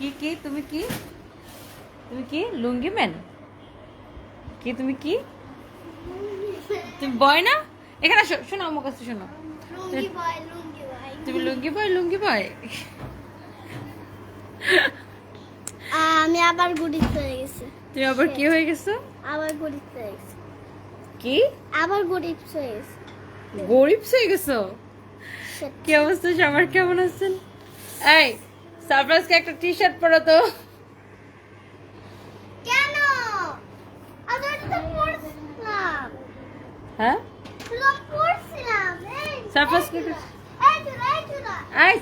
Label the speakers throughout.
Speaker 1: কি কি তুমি কি? তুমি কি? লুঙ্গি ম্যান কি তুমি কি? তুমি বয় না? এখানে শোনো আমার কাছে শোনো। তুমি লুঙ্গি বয় লুঙ্গি বয়
Speaker 2: আমি আবার গরিব হয়ে গেছি।
Speaker 1: তুমি আবার কি হয়ে গেছো?
Speaker 2: আবার গরিব হয়ে গেছি।
Speaker 1: কি?
Speaker 2: আবার গরিব হয়ে গেছি।
Speaker 1: গরিব হয়ে গেছো? কি অবস্থা? সবার কেমন আছেন? এই সারপ্রাইজকে একটা টি শার্ট পরো তো।
Speaker 2: কেন?
Speaker 1: হ্যাঁ?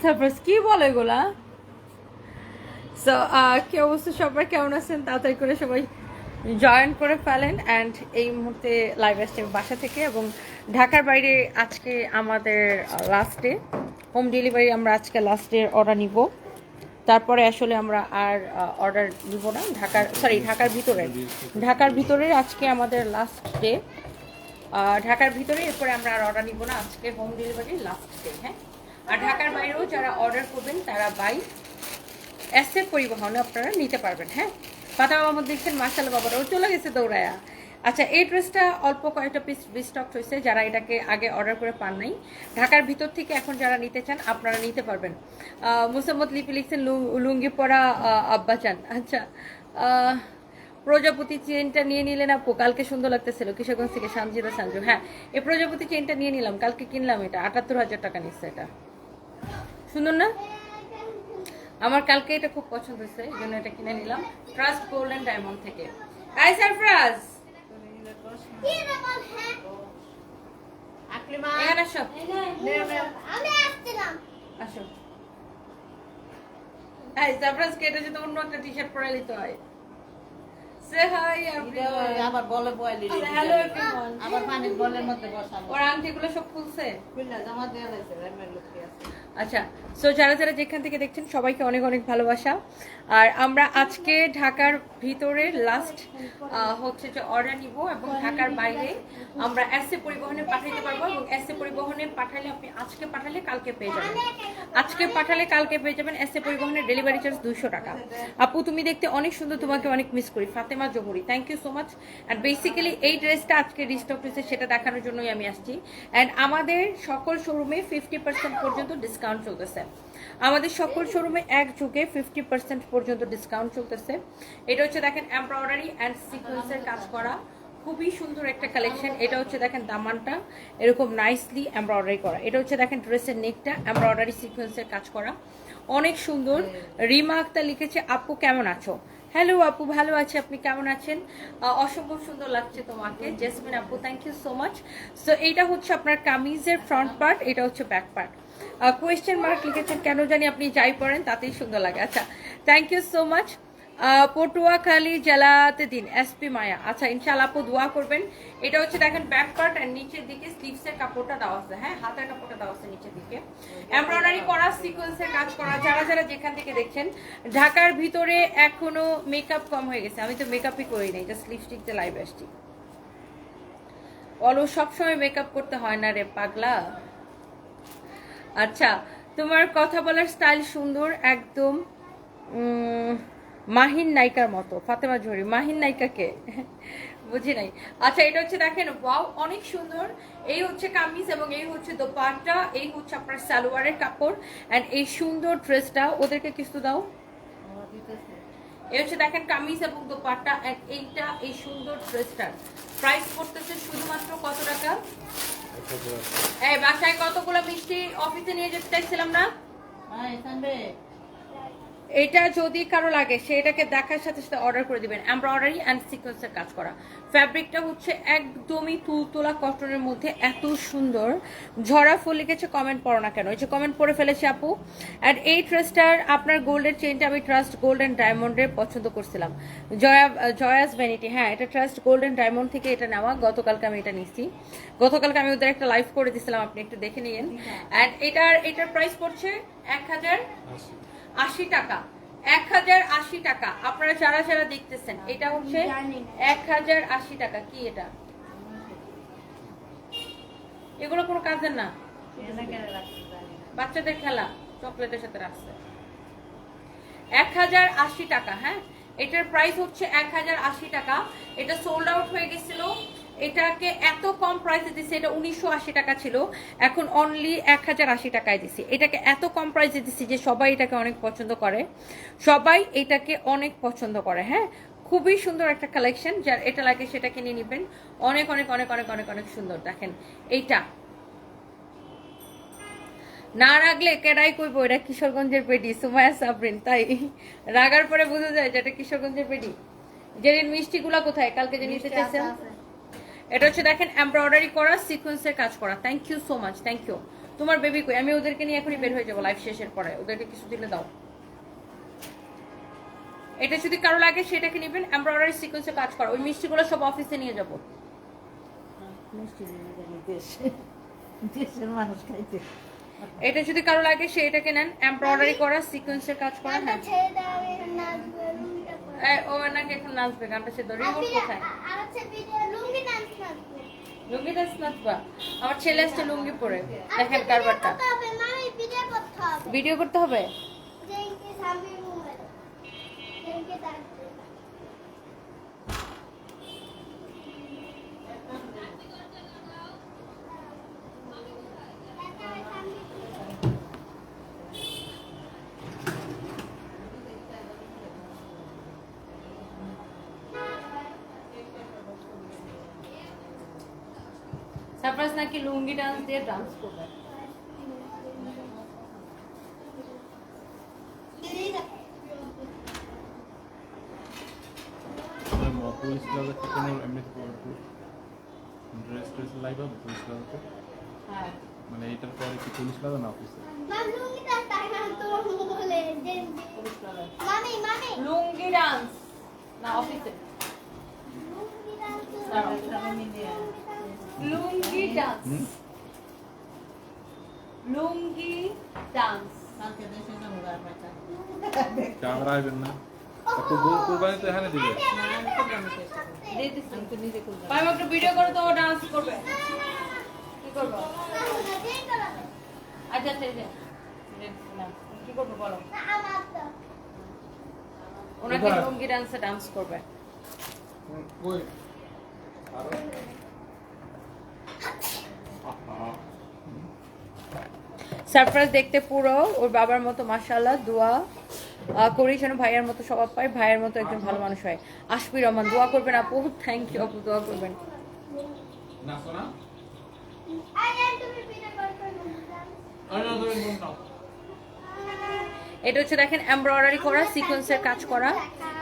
Speaker 1: সারপ্রাইজ কি বলে এগুলা? সো কি অবস্থা? সবার কেমন আছেন? তাড়াতাড়ি করে সবাই জয়েন করে ফেলেন অ্যান্ড এই মুহূর্তে লাইভ আসছে বাসা থেকে এবং ঢাকার বাইরে আজকে আমাদের লাস্টে হোম ডেলিভারি আমরা আজকে লাস্টের অর্ডার নিব। তারপরে আসলে আমরা আর অর্ডার নিব না। ঢাকার সরি ঢাকার ভিতরে। ঢাকার ভিতরে আজকে আমাদের লাস্ট ডে ঢাকার ভিতরে এরপরে আমরা আর অর্ডার নিব না। আজকে হোম ডেলিভারি লাস্ট ডে হ্যাঁ? আর ঢাকার বাইরেও যারা অর্ডার করবেন, তারা বাই এসে পরিবহনে আপনারা নিতে পারবেন হ্যাঁ? পাতা বাবা দেখছেন মার্শাল বাবারাও চলে গেছে দৌড়ায়া। আচ্ছা এই ড্রেসটা অল্প কয়েকটা পিস রিস্টক হয়েছে যারা এটাকে আগে অর্ডার করে পান নাই। ঢাকার ভিতর থেকে এখন যারা নিতে চান, আপনারা নিতে পারবেন। মুসাম্মদ লিপি লিখছেন লুঙ্গি পরা আব্বা চান আচ্ছা প্রজাপতি চেনটা নিয়ে নিলেন আপু, কালকে সুন্দর লাগতেছিল, কিশোরগঞ্জ থেকে সানজিরো সানজু। হ্যাঁ এই প্রজাপতি চেনটা নিয়ে নিলাম, কালকে কিনলাম এটা, আটাত্তর হাজার টাকা নিচ্ছে এটা। সুন্দর না? আমার কালকে এটা খুব পছন্দ হয়েছে, এই জন্য এটা কিনে নিলাম। ট্রাস্ট গোল্ড অ্যান্ড ডায়মন্ড থেকে। আই সারপ্রাইজ অন্য একটা টি শার্ট পরে নিতে হয়। সে হাই
Speaker 3: আবার বলে
Speaker 1: হ্যালো
Speaker 3: আবার পানির বলের মধ্যে বসাবো
Speaker 1: ওর আংটিগুলো সব খুলছে।
Speaker 3: খুলনা জমা দেওয়া আছে।
Speaker 1: আচ্ছা সো যারা যারা যেখান থেকে দেখছেন, সবাইকে অনেক অনেক ভালোবাসা। আর আমরা আজকে ঢাকার ভিতরে লাস্ট হচ্ছে যে অর্ডার নিব এবং ঢাকার বাইরে আমরা এসে পরিবহনে পাঠাইতে পারব এবং এসে পরিবহনে পাঠালে আপনি আজকে পাঠালে কালকে পেয়ে যাবেন। আজকে পাঠালে কালকে পেয়ে যাবেন এসে পরিবহনের ডেলিভারি চার্জ দুশো টাকা। আপু, তুমি দেখতে অনেক সুন্দর, তোমাকে অনেক মিস করি। Fatema Johuri thank you so much and basically এই ড্রেসটা আজকে রিস্টক হয়েছে, সেটা দেখানোর জন্যই আমি আসছি। অ্যান্ড আমাদের সকল শোরুমে ফিফটি পার্সেন্ট পর্যন্ত ডিসকাউন্ট চলতেছে। আমাদের সকল শোরুমে এক যুগে ফিফটি পার্সেন্ট পর্যন্ত ডিসকাউন্ট চলতেছে। এটা হচ্ছে দেখেন এমব্রয়ডারি অ্যান্ড সিকোয়েন্সের কাজ করা। খুবই সুন্দর একটা কালেকশন এটা হচ্ছে দেখেন দামানটা। এরকম নাইসলি এমব্রয়ডারি করা। এটা হচ্ছে দেখেন ড্রেসের নেকটা এমব্রয়ডারি সিকোয়েন্সের কাজ করা। অনেক সুন্দর। রিমা লিখেছে, আপু কেমন আছো? হ্যালো আপু, ভালো আছি। আপনি কেমন আছেন? অসম্ভব সুন্দর লাগছে তোমাকে। জেসমিন আপু thank you so much so এইটা হচ্ছে আপনার কামিজের ফ্রন্ট পার্ট এটা হচ্ছে ব্যাক পার্ট কোয়েশ্চেন মার্ক লিখেছেন, কেন জানি আপনি যাই পড়েন, তাতেই সুন্দর লাগে। আচ্ছা thank you so much Patuakhali জেলাতে দিন এসপি মায়া। আচ্ছা ইনশাআল্লাহ আপু দোয়া করবেন। এটা হচ্ছে দেখেন ব্যাক পার্ট আর নিচের দিকে স্লিভসের কাপড়টা দেওয়া আছে। হ্যাঁ হাতের কাপড়টা দেওয়া আছে নিচের দিকে। এমব্রয়ডারি করা সিকোয়েন্সের কাজ করা, যারা যারা যেখান থেকে দেখছেন, ঢাকার ভিতরে এখনও মেকআপ কম হয়ে গেছে। আমি তো মেকআপই করি নাই জাস্ট লিপস্টিক দিয়ে লাইভ আসছি। বলো সবসময় মেকআপ করতে হয় না রে, পাগলা। আচ্ছা তোমার কথা বলার স্টাইল সুন্দর, একদম মাহিন নায়িকার মতো, ফাতেমা জহরি। মাহিন নায়িকাকে বুঝি নাই। আচ্ছা এটা হচ্ছে দেখেন ওয়াও অনেক সুন্দর। এই হচ্ছে কামিজ এবং এই হচ্ছে দোপাট্টা, এই হচ্ছে আপনার সালোয়ারের কাপড় এন্ড এই সুন্দর ড্রেসটা ওদেরকে কিছু দাও। এই হচ্ছে দেখেন কামিজ এবং দোপাট্টা এন্ড এইটা, এই সুন্দর ড্রেসটার প্রাইস পড়তেছে শুধুমাত্র কত টাকা? এই বাসায় কতগুলো মিষ্টি অফিসে নিয়ে যেতে চাইছিলাম না?
Speaker 3: হ্যাঁ এখানে
Speaker 1: এটা যদি কারও লাগে সেটাকে দেখার সাথে সাথে অর্ডার করে দিবেন। এমব্রয়ডারি অ্যান্ড সিকোয়েন্সের কাজ করা। ফ্যাব্রিকটা হচ্ছে একদমই তুলতোলা কটনের মধ্যে এত সুন্দর। ঝরা ফুল লিখেছে কমেন্ট পড়ো না কেন? এই যে কমেন্ট পড়ে ফেলেছে আপু। অ্যান্ড এই ট্রেসটার আপনার গোল্ডের চেনটা আমি ট্রাস্ট গোল্ড অ্যান্ড ডায়মন্ডের পছন্দ করছিলাম। জয়া জয়াস ভ্যানিটি হ্যাঁ এটা ট্রাস্ট গোল্ড অ্যান্ড ডায়মন্ড থেকে এটা নেওয়া। গতকালকে আমি এটা নিছি গতকালকে আমি ওদের একটা লাইভ করে দিছিলাম আপনি একটু দেখে নিয়েন। অ্যান্ড এটার এটার প্রাইস পড়ছে এক হাজার আশি টাকা। এক হাজার আশি টাকা। আপনারা যারা যারা দেখতেছেন এটা হচ্ছে এক হাজার আশি টাকা। কি এটা? এগুলো কোনো কাজের না? বাচ্চাদের খেলা চকলেটের সাথে রাখছে। এক হাজার আশি টাকা হ্যাঁ? এটার প্রাইস হচ্ছে এক হাজার আশি টাকা। এটা সোল্ড আউট হয়ে গেছিল এটাকে এত কম প্রাইসে দিছে এটা উনিশশো আশি টাকা ছিল এখন অনলি এক হাজার আশি টাকায় দিছি। এটাকে এত কম প্রাইসে দিছি যে সবাই এটাকে অনেক পছন্দ করে। সবাই এটাকে অনেক পছন্দ করে হ্যাঁ? খুবই সুন্দর একটা কালেকশন যার এটা লাগে সেটা কিনে নেবেন। অনেক অনেক অনেক অনেক অনেক অনেক সুন্দর দেখেন। এইটা। না রাখলে কেডাই কইব এটা কিশোরগঞ্জের পেটি সুমায়া সাবরিন তাই। রাগার পরে বোঝা যায় যে এটা কিশোরগঞ্জের পেটি। জেরিন মিষ্টিগুলা কোথায় কালকে যে নিতে চাইছেন? এটা হচ্ছে দেখেন এমব্রয়ডারি করা সিকোয়েন্সের কাজ করা। Thank you so much thank you তোমার বেবি কই? আমি ওদেরকে নিয়ে এখনই বের হয়ে যাব লাইভ শেষের পরে। ওদেরকে কিছু দিলে দাও। এটা যদি কারও লাগে সেটাকে নেবেন। এমব্রয়ডারি সিকোয়েন্সে কাজ করা। ওই মিষ্টিগুলো সব অফিসে নিয়ে যাব।
Speaker 3: মিষ্টি নিয়ে জানি দেশে। দেশের মানুষ খাইতে।
Speaker 1: এটা যদি কারও লাগে সেটাকে নেন। এমব্রয়ডারি করা সিকোয়েন্সের কাজ করা হ্যাঁ। ও নাকি এখন নাচবে গানটা সে রিমোট
Speaker 2: আজকে
Speaker 1: কোথায়?
Speaker 2: আ- আর হচ্ছে ভিডিও লুঙ্গি ডান্স নাচবো।
Speaker 1: আমার ছেলে আসছে লুঙ্গি পরে।
Speaker 2: আজকে
Speaker 1: দেখেন
Speaker 2: ভিডিও
Speaker 1: কারবারটা।
Speaker 2: করতে হবে ভিডিও করতে হবে।
Speaker 1: ভিডিও করতে হবে
Speaker 2: জেনকে সামনে মোবাইল জেনকে ডাকবে
Speaker 1: সারপ্রাইজ নাকি লুঙ্গি ডান্স দিয়ে ডান্স করবে
Speaker 4: পুলিশ ক্লাবে কোনো এমনি ড্রেস ট্রেস লাইভ হবে পুলিশ ক্লাবে
Speaker 1: হ্যাঁ
Speaker 4: মানে এইটার পরে কি পুলিশ ক্লাবে না অফিসে
Speaker 2: মাম লুঙ্গি ডান্স টাকা তোমার মোবাইলে জেনকে মামি মামি
Speaker 1: লুঙ্গি ডান্স না অফিসে lungi
Speaker 3: dance lungi dance. Lungi dance.
Speaker 4: Camera আসবেন না। একটু কুরবানি তো এখানে দিবে।
Speaker 3: আমি
Speaker 1: একটা ভিডিও করে তো ডান্স করবে। কি করব? আচ্ছা আচ্ছা কি করব বলো? ওনাকে? লুঙ্গি ডান্সে ডান্স করবে। সারপ্রাইজ দেখতে পুরো ওর বাবার মতো মাশাআল্লাহ দোয়া। করি যেন ভাইয়ের মতো স্বভাব পায় ভাইয়ের মতো একজন ভালো মানুষ হয়। আশফি রহমান দোয়া করবেন আপু থ্যাংক ইউ আপু দোয়া করবেন। এটা হচ্ছে দেখেন এমব্রয়ডারি করা সিকোয়েন্সের কাজ করা।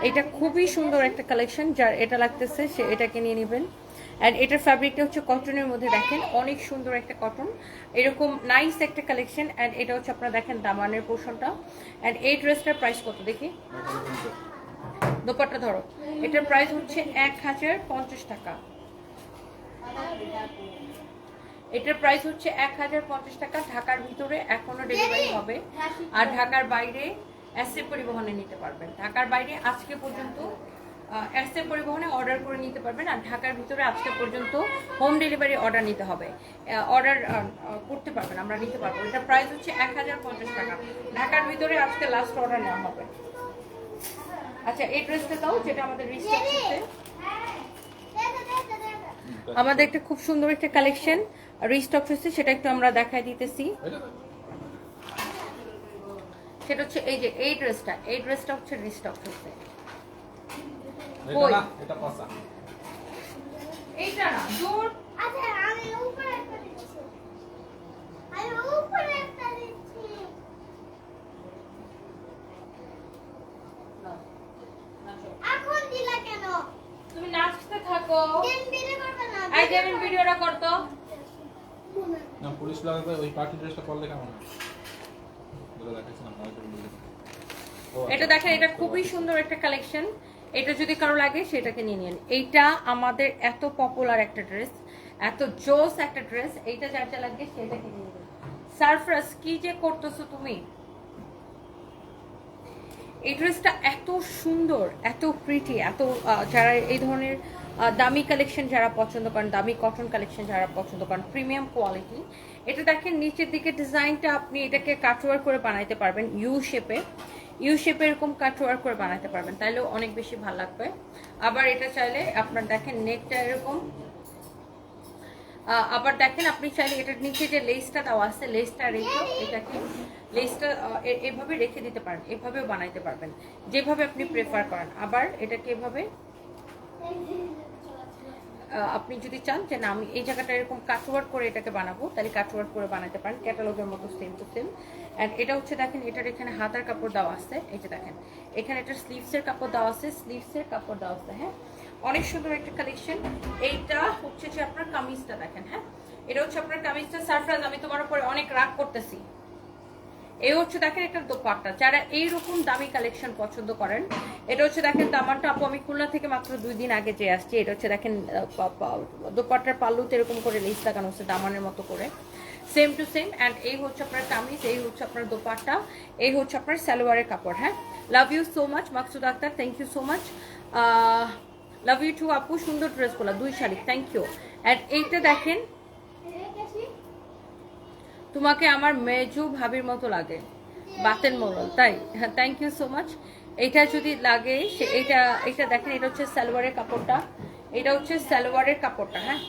Speaker 1: এটা খুবই সুন্দর একটা কালেকশন যার এটা লাগতেছে সে এটাকে নিয়ে নেবেন। অ্যান্ড এটার ফ্যাব্রিকটা হচ্ছে কটনের মধ্যে দেখেন, অনেক সুন্দর একটা কটন এরকম নাইস একটা কালেকশন অ্যান্ড এটা হচ্ছে আপনারা দেখেন দামানের পোর্শনটা অ্যান্ড এই ড্রেসটার প্রাইস কত দেখি? দোপাট্টা ধরো। এটার প্রাইস হচ্ছে এক হাজার পঞ্চাশ টাকা। এটার প্রাইস হচ্ছে এক হাজার পঞ্চাশ টাকা। ঢাকার ভিতরে এখনও ডেলিভারি হবে। আর ঢাকার বাইরে এসএ পরিবহনে নিতে পারবেন। ঢাকার বাইরে আজকে পর্যন্ত এসএ পরিবহনে অর্ডার করে নিতে পারবেন আর ঢাকার ভিতরে আজকে পর্যন্ত হোম ডেলিভারি অর্ডার নিতে হবে। অর্ডার করতে পারবেন আমরা নিতে পারব এটার প্রাইস হচ্ছে এক হাজার পঞ্চাশ টাকা। ঢাকার ভিতরে আজকে লাস্ট অর্ডার নেওয়া হবে। আচ্ছা এই ড্রেসটা দাও যেটা আমাদের রিস্টক হচ্ছে
Speaker 2: দে
Speaker 1: আমাদের একটা খুব সুন্দর একটা কালেকশন রিস্টক হচ্ছে সেটা একটু আমরা দেখাই দিতেছি। সেটা হচ্ছে এই যে এই ড্রেসটা এই ড্রেসটা হচ্ছে রিস্টক হচ্ছে।
Speaker 4: এটা না এটা পাসা
Speaker 1: এইটা না দূর।
Speaker 2: আচ্ছা আমি উপরে একটা দিচ্ছি। আমি উপরে একটা দিচ্ছি। এখন দিলা কেন?
Speaker 1: তুমি নাচতে থাকো। ভিডিওটা করতো
Speaker 4: না পুলিশ ক্লাবে ওই পার্টি ড্রেসটা করলে কেমন হয়? ও আচ্ছা।
Speaker 1: এটা দেখেন এটা খুবই সুন্দর একটা কালেকশন এটা যদি কারও লাগে, সেটাকে নিয়ে নিন এইটা আমাদের এত পপুলার একটা ড্রেস এত জোস একটা ড্রেস এইটা যার যা লাগবে সেটাকে নিয়ে নিন। সারফ্রাস কি যে করতেছো তুমি? এই ড্রেসটা এত সুন্দর, এত প্রিটি এত যারা এই ধরনের দামি কালেকশন যারা পছন্দ করেন, দামি কটন কালেকশন যারা পছন্দ করেন প্রিমিয়াম কোয়ালিটি এটা দেখেন নিচের দিকে ডিজাইনটা আপনি এটাকে কাটওয়ার করে বানাইতে পারবেন ইউ শেপে ইউ শেপে এরকম কাট ওয়ার্ক করে বানাতে পারবেন, তাইলেও অনেক বেশি ভালো লাগবে। আবার এটা চাইলে আপনার দেখেন নেকটা এরকম। আবার দেখেন আপনি চাইলে এটার নিচে যে লেসটা দেওয়া আছে লেসটা রেখে এটাকে লেসটা এভাবে রেখে দিতে পারেন, এভাবেও বানাইতে পারবেন, যেভাবে আপনি প্রেফার করেন। আবার এটাকে এভাবে আপনি যদি চান যে না, আমি এই জায়গাটা এরকম কাটওয়ার্ক করে এটাকে বানাবো, তাহলে কাটওয়ার্ক করে বানাতে পারেন। ক্যাটালগের মতো সেম টু সেম অ্যান্ড এটা হচ্ছে দেখেন, এটার এখানে হাতার কাপড় দেওয়া আছে। যে দেখেন, এখানে এটা স্লিভসের কাপড় দেওয়া আছে স্লিভসের কাপড় দেওয়া আছে হ্যাঁ? অনেক সুন্দর একটা কালেকশন এইটা হচ্ছে যে আপনার কামিজটা দেখেন হ্যাঁ? এটা হচ্ছে আপনার কামিজটা। সারপ্রাইজ, আমি তোমার উপরে অনেক রাগ করতেছি। এই হচ্ছে দেখেন একটা দোপাট্টা। যারা এইরকম দামি কালেকশন পছন্দ করেন, এটা হচ্ছে দেখেন দামানটা আপু, আমি খুলনা থেকে মাত্র দুই দিন আগে যে আসছি, এটা হচ্ছে দেখেন দোপাট্টার পাল্লুতে এরকম করে লেস লাগানো হচ্ছে দামানের মতো করে। সেম টু সেম অ্যান্ড এই হচ্ছে আপনার কামিজ, এই হচ্ছে আপনার দোপাট্টা, এই হচ্ছে আপনার সালোয়ারের কাপড় হ্যাঁ? Love you so much Maksud Akter thank you so much love you too আপু সুন্দর ড্রেস ড্রেসগুলো দুই শাড়ি থ্যাংক ইউ অ্যান্ড এইটা দেখেন, তোমাকে আমার মেজু ভাবির মতো লাগে বাতেন মোড়ল, তাই? থ্যাংক ইউ সো মাচ এটা যদি লাগে, সে এটা এটা দেখেন, এটা হচ্ছে সালোয়ারের কাপড়টা, এটা হচ্ছে সালোয়ারের কাপড়টা হ্যাঁ?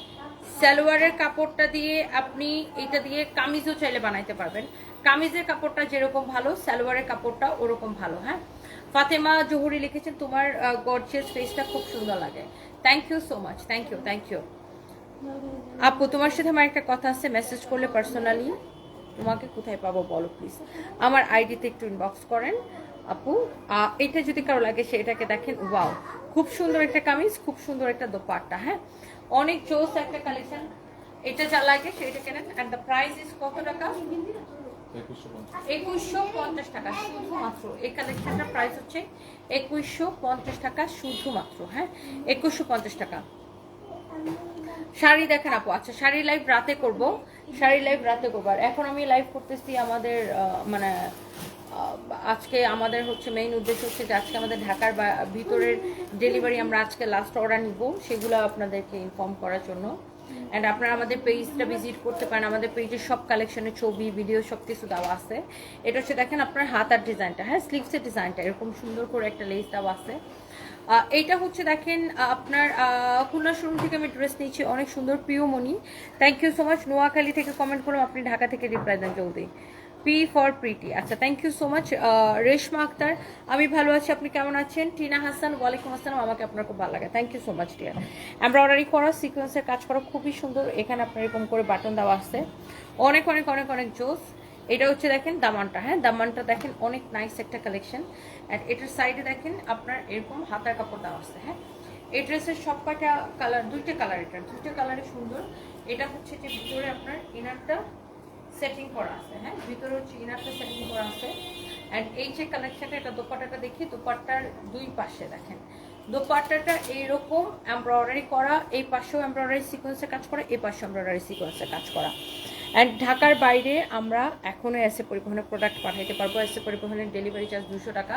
Speaker 1: সালোয়ারের কাপড়টা দিয়ে আপনি এটা দিয়ে কামিজও চাইলে বানাইতে পারবেন। কামিজের কাপড়টা যেরকম ভালো, সালোয়ারের কাপড়টা ওরকম ভালো হ্যাঁ? ফাতেমা জহুরি লিখেছেন, তোমার গর্জিয়াস ফেসটা খুব সুন্দর লাগে। Thank you so much thank you thank you আপু, তোমার সাথে আমার একটা কথা আছে মেসেজ করলে পার্সোনালি তোমাকে কোথায় পাবো বলো প্লিজ আমার আইডিতে একটু ইনবক্স করেন। আপু এটা যদি কারও লাগে সেটাকে দেখেন ওয়াও খুব সুন্দর একটা কামিজ, খুব সুন্দর একটা দোপাট্টা হ্যাঁ? অনেক চোস একটা কালেকশন। এটা যা লাগে সেটা কেনেন। অ্যান্ড দ্য প্রাইস ইজ কত টাকা?
Speaker 4: একুশশো পঞ্চাশ
Speaker 1: টাকা, শুধুমাত্র। এই কালেকশনটার প্রাইস হচ্ছে একুশশো পঞ্চাশ টাকা, শুধুমাত্র হ্যাঁ? একুশশো পঞ্চাশ টাকা। শাড়ি দেখেন আপু আচ্ছা শাড়ি লাইভ রাতে করব। শাড়ি লাইভ রাতে করব। আর এখন আমি লাইভ করতেছি আমাদের মানে আজকে আমাদের হচ্ছে মেইন উদ্দেশ্য হচ্ছে যে আজকে আমাদের ঢাকার ভিতরের ডেলিভারি আমরা আজকে লাস্ট অর্ডার নিব, সেগুলো আপনাদেরকে ইনফর্ম করার জন্য। অ্যান্ড আপনারা আমাদের পেজটা ভিজিট করতে পারেন, আমাদের পেজের সব কালেকশনের ছবি ভিডিও সব কিছু দেওয়া আছে। এটা হচ্ছে দেখেন আপনার হাতার ডিজাইনটা হ্যাঁ স্লিভসের ডিজাইনটা এরকম সুন্দর করে একটা লেস দেওয়া আছে। এইটা হচ্ছে দেখেন আপনার খুলনা শোরুম থেকে আমি ড্রেস নিয়েছি, অনেক সুন্দর Priyamoni thank you so much Noakhali থেকে কমেন্ট করলাম, আপনি ঢাকা থেকে রিপ্লাই দেন জলদি। পি ফর প্রিটি আচ্ছা thank you so much Reshma Akter. আমি ভালো আছি, আপনি কেমন আছেন? টিনা হাসান, ওয়ালাইকুম আসসালাম, আমাকে আপনার খুব ভালো লাগে। Thank you so much dear embroidery করা সিকোয়েন্সের কাজ করা খুবই সুন্দর। এখানে আপনার এরকম করে বাটন দেওয়া আছে। অনেক অনেক অনেক অনেক জোস। এটা হচ্ছে দেখেন দামানটা হ্যাঁ? দামানটা দেখেন অনেক নাইস একটা কালেকশন অ্যান্ড এটার সাইডে দেখেন আপনার এরকম হাতার কাপড় দেওয়া আছে হ্যাঁ? এই ড্রেসের সব কয়টা কালার দুইটা কালার এটা দুইটা কালারে সুন্দর। এটা হচ্ছে যে ভিতরে আপনার ইনারটা সেটিং করা আছে হ্যাঁ? ভিতরে হচ্ছে ইনারটা সেটিং করা আছে। অ্যান্ড এই যে কালেকশনটা এটা দোপাট্টাটা দেখি, দোপাট্টার দুই পাশে দেখেন। দোপাট্টাটা এইরকম এমব্রয়ডারি করা, এই পাশেও এমব্রয়ডারি সিকোয়েন্সে কাজ করা, এই পাশেও এমব্রয়ডারি সিকোয়েন্সে কাজ করা। অ্যান্ড ঢাকার বাইরে আমরা এখনও এসে পরিবহনের প্রোডাক্ট পাঠাইতে পারব। এসে পরিবহনের ডেলিভারি চার্জ দুশো টাকা।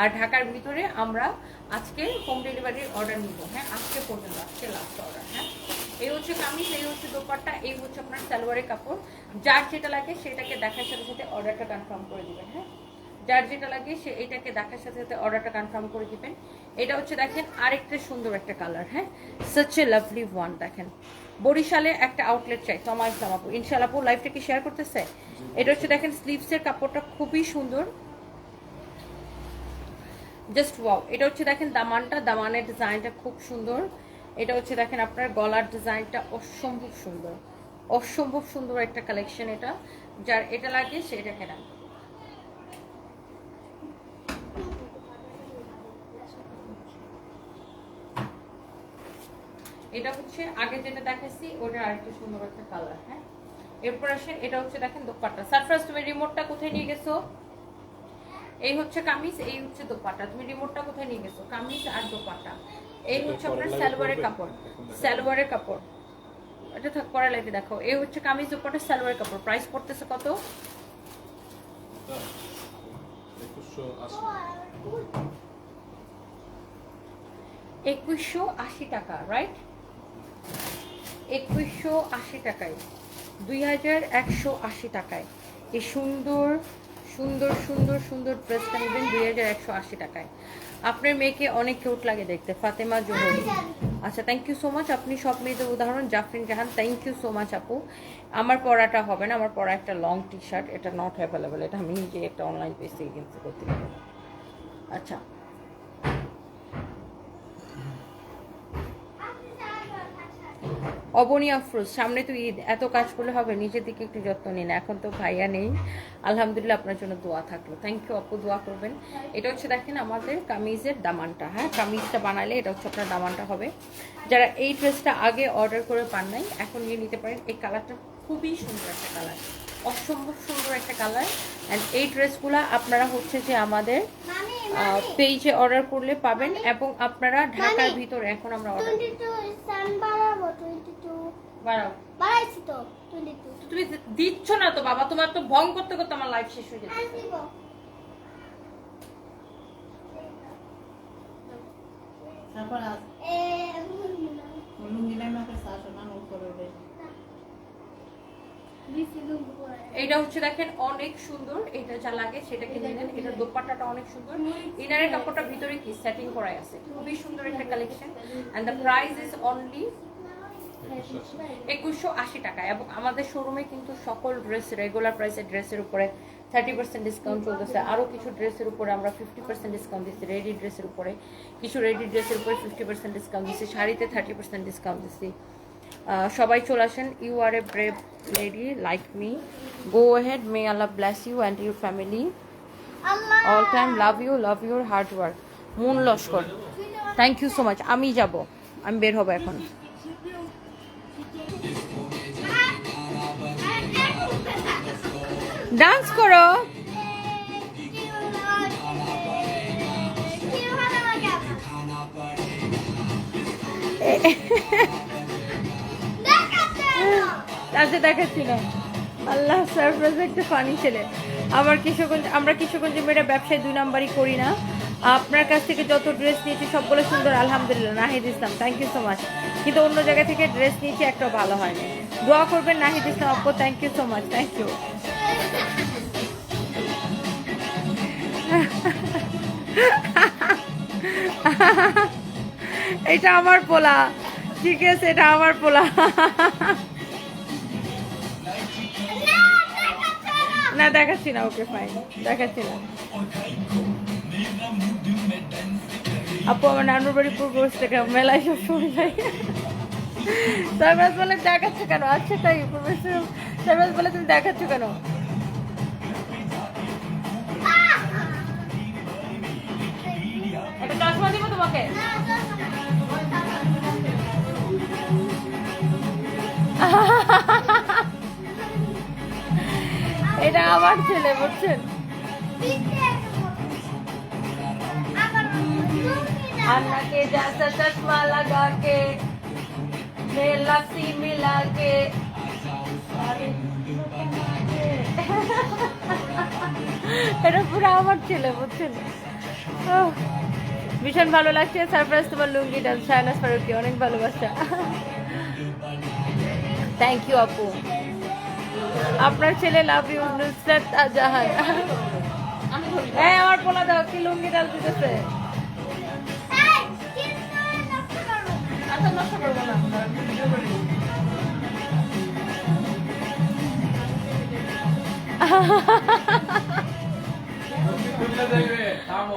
Speaker 1: আর ঢাকার ভিতরে আমরা আজকে হোম ডেলিভারির অর্ডার নিব হ্যাঁ? আজকে পর্যন্ত, আজকে লাস্ট অর্ডার হ্যাঁ? এই হচ্ছে কামিজ, এই হচ্ছে দোপাট্টা, এই হচ্ছে আপনার সালোয়ারের কাপড়। যার যেটা লাগে সেটাকে দেখার সাথে সাথে অর্ডারটা কনফার্ম করে দিবেন হ্যাঁ? যার যেটা লাগে সে এটাকে দেখার সাথে সাথে অর্ডারটা কনফার্ম করে দিবেন। এটা হচ্ছে দেখেন আরেকটা সুন্দর একটা কালার হ্যাঁ? সাচ এ লাভলি ওয়ান দেখেন। বরিশালে একটা আউটলেট চাই তমা ইসলাম আপু লাইফটা কি শেয়ার করতেছে? এটা হচ্ছে দেখেন স্লিভসের কাপড়টা খুবই সুন্দর। জাস্ট ওয়াও এটা হচ্ছে দেখেন দামানটা, দামানের ডিজাইনটা খুব সুন্দর। এটা হচ্ছে দেখেন আপনার গলার ডিজাইনটা অসম্ভব সুন্দর। অসম্ভব সুন্দর একটা কালেকশন এটা। যার এটা লাগে সেটা কেনা। এটা হচ্ছে আগে যেটা দেখাচ্ছি ওটা আরেকটা সুন্দর একটা কালার হ্যাঁ? এরপর আসেন এটা হচ্ছে দেখেন দোপাট্টা। সারফাস তুমি রিমোটটা কোথায় নিয়ে গেছো? এই হচ্ছে কামিজ, এই হচ্ছে দোপাট্টা। তুমি রিমোটটা কোথায় নিয়ে গেছো? কামিজ আর দোপাট্টা। এই হচ্ছে আপনার সালোয়ারের কাপড়। সালোয়ারের কাপড়। এটা থাক পরে লাগে দেখো। এই হচ্ছে কামিজ দোপাট্টা সালোয়ারের কাপড়। প্রাইস পড়তেছে কত?
Speaker 4: একুশশো আশি।
Speaker 1: টাকা রাইট একুশশো আশি টাকায় দুই হাজার একশো আশি টাকায়। এই সুন্দর সুন্দর সুন্দর সুন্দর ড্রেসটা নেবেন দুই হাজার একশো আশি টাকায়। আপনার মেয়েকে অনেক কিউট লাগে দেখতে, ফাতেমা জোহর। আচ্ছা থ্যাংক ইউ সো মাচ আপনি সব মেয়েদের উদাহরণ, Jafrin Jahan thank you so much আপু। আমার পড়াটা হবে না, আমার পড়া একটা লং টি শার্ট এটা নট অ্যাভেলেবেল এটা আমি নিজে একটা অনলাইন পেজ থেকে কিনতে করতে আচ্ছা অবনী আফরোজ সামনে তো ঈদ এত কাজ করলে হবে নিজের দিকে একটু যত্ন নিন। এখন তো ভাইয়া নেই। আলহামদুলিল্লাহ আপনার জন্য দোয়া থাকল। থ্যাংক ইউ আপু দোয়া করবেন। এটা হচ্ছে দেখেন আমাদের কামিজের দামানটা হ্যাঁ? কামিজটা বানালে এটা হচ্ছে আপনার দামানটা হবে। যারা এই ড্রেসটা আগে অর্ডার করে পান নাই এখন নিয়ে নিতে পারেন। এই কালারটা খুবই সুন্দর একটা কালার। অসম্ভব সুন্দর একটা কালার। অ্যান্ড এই ড্রেসগুলো আপনারা হচ্ছে যে আমাদের পেজে অর্ডার করলে পাবেন এবং আপনারা ঢাকার
Speaker 2: মানে-
Speaker 1: ভিতরে এখন আমরা অর্ডার
Speaker 2: টোয়েন্টি বাড়াবো টোয়েন্টি টু।
Speaker 1: বাড়াও।
Speaker 2: বাড়াইছি তো টোয়েন্টি টু।
Speaker 1: তুমি দিচ্ছ না তো বাবা তোমার তো ভং করতে করতে আমার লাইফ শেষ হয়ে যাচ্ছে
Speaker 3: তারপর লুঙ্গি নাই মাকে শাসন উপরে উঠে
Speaker 2: বিসি লুঙ্গি পরে
Speaker 1: এটা হচ্ছে দেখেন অনেক সুন্দর এটা যা লাগে সেটা কিনে নেন। এটা দোপাট্টাটা অনেক সুন্দর। ইনারের কাপড়টা ভিতরে কি? সেটিং করাই আছে। খুবই সুন্দর একটা collection and the price is only একুশশো আশি টাকা। এবং আমাদের শোরুমে কিন্তু সকল ড্রেস রেগুলার প্রাইসের ড্রেসের উপরে থার্টি পার্সেন্ট ডিসকাউন্ট চলতেছে। আরও কিছু ড্রেসের উপরে আমরা ফিফটি পার্সেন্ট ডিসকাউন্ট দিচ্ছি। রেডি ড্রেসের উপরে। কিছু রেডি ড্রেসের উপরে ফিফটি পার্সেন্ট ডিসকাউন্ট দিচ্ছি। শাড়িতে থার্টি পার্সেন্ট ডিসকাউন্ট দিচ্ছি। সবাই চলে আসেন। You are a brave lady like me go head may Allah bless you and your
Speaker 2: family
Speaker 1: all time love you love your hard work Moon Laskar thank you so much আমি যাব। আমি বের হব এখন। ডান্স করো। তাতে দেখাচ্ছি না আল্লাহ সারপ্রাইজ একটা ফানি ছেলে। আমার কিশোরগঞ্জ, আমরা কিশোরগঞ্জে মেয়েরা ব্যবসায় দুই নাম্বারই করি না। আপনার কাছ থেকে যত ড্রেস নিয়েছি, সবগুলো সুন্দর, আলহামদুলিল্লাহ, Nahid Islam thank you so much কিন্তু অন্য জায়গা থেকে ড্রেস নিয়েছি একটাও ভালো হয়নি। দোয়া করবেন, নাহিদ ইসলাম আপু thank you so much thank you এটা আমার পোলা। ঠিক আছে, এটা আমার পোলা। না, দেখাচ্ছি না, ওকে ফাইন দেখাচ্ছি না। আপু, আমার নানুর বাড়ি পূর্ব থেকে মেলায় সব সময় যাই বলে, দেখাচ্ছ কেন? আচ্ছা তাই পূর্বেশ্বর সারবাজ বলে, তুমি দেখাচ্ছ কেন? তোমাকে? এটা আমার ছেলে বুঝছেন अन्ना के जैसा चश्मा लगा के मैं लस्सी मिला के এটা পুরো আমার ছেলে বুঝছেন আহ, ভীষণ ভালো লাগছে সারপ্রাইজ তোমার লুঙ্গি ডান্স শায়নাস ফারুকি অনেক ভালোবাসা থ্যাংক ইউ আপু আপনার ছেলে লাভ ইউ নুসরাত জাহান হ্যাঁ আমার পোলা দাও কি লুঙ্গি ডাল দিতেছে?
Speaker 4: থামো।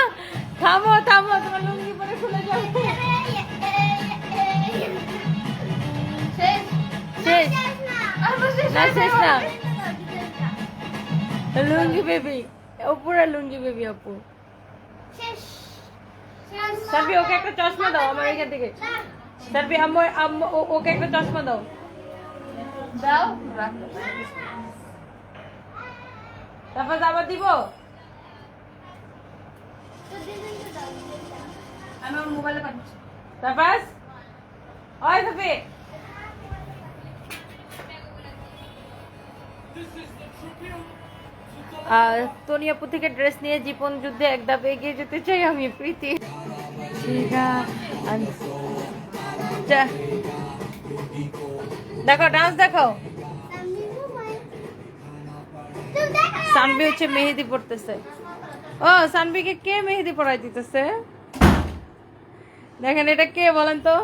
Speaker 1: থামো থামো তোমার লুঙ্গি পরে খুলে যাবে। না শেষ না লুঙ্গি বেবি পুরা লুঙ্গি বেবি আপু সার্বি ওকে একটা চশমা দাও আমার এখান থেকে। সার্বি আম্মু ওকে একটা চশমা দাও। দাও তারপর আবার দিব? আমি আমার মোবাইলে পাঠাচ্ছি। তারপর? ওই ভাবি আর তনিয়াপু থেকে ড্রেস নিয়ে জীবন যুদ্ধে এক ধাপে এগিয়ে যেতে চাই আমি প্রীতি। দেখো ডান্স দেখো। সানবি হচ্ছে মেহেদি পড়তেছে ও সানবিকে কে মেহেদি পড়াই দিতেছে? দেখেন এটা কে বলেন তো?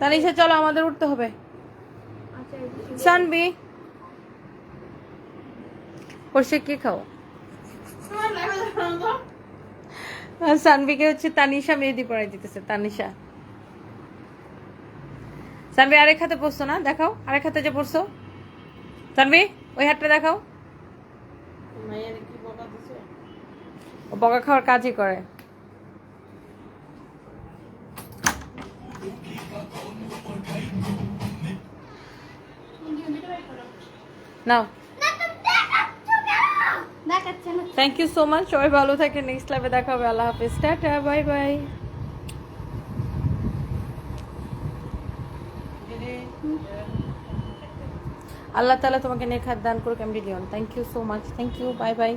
Speaker 1: তানিশা চলো আমাদের উঠতে হবে। সানবি। বসে কি খাও? সানবিকে হচ্ছে তানিশা মেহেদি পড়াই দিতেছে তানিশা। সানবি আরেক হাতে পড়ছো না? দেখাও আরেক হাতে যে পড়ছো সানবি ওই হাতটা দেখাও।
Speaker 3: বকা
Speaker 1: খাওয়ার কাজই করে। নাও। থ্যাংক ইউ সো মাচ সবাই ভালো থাকে নেক্সট লাইভে দেখা হবে। আল্লাহ হাফিজ। টাটা। বাই বাই আল্লাহ তালা তোমাকে নেখাত দান করুক। MD Leon thank you so much thank you bye bye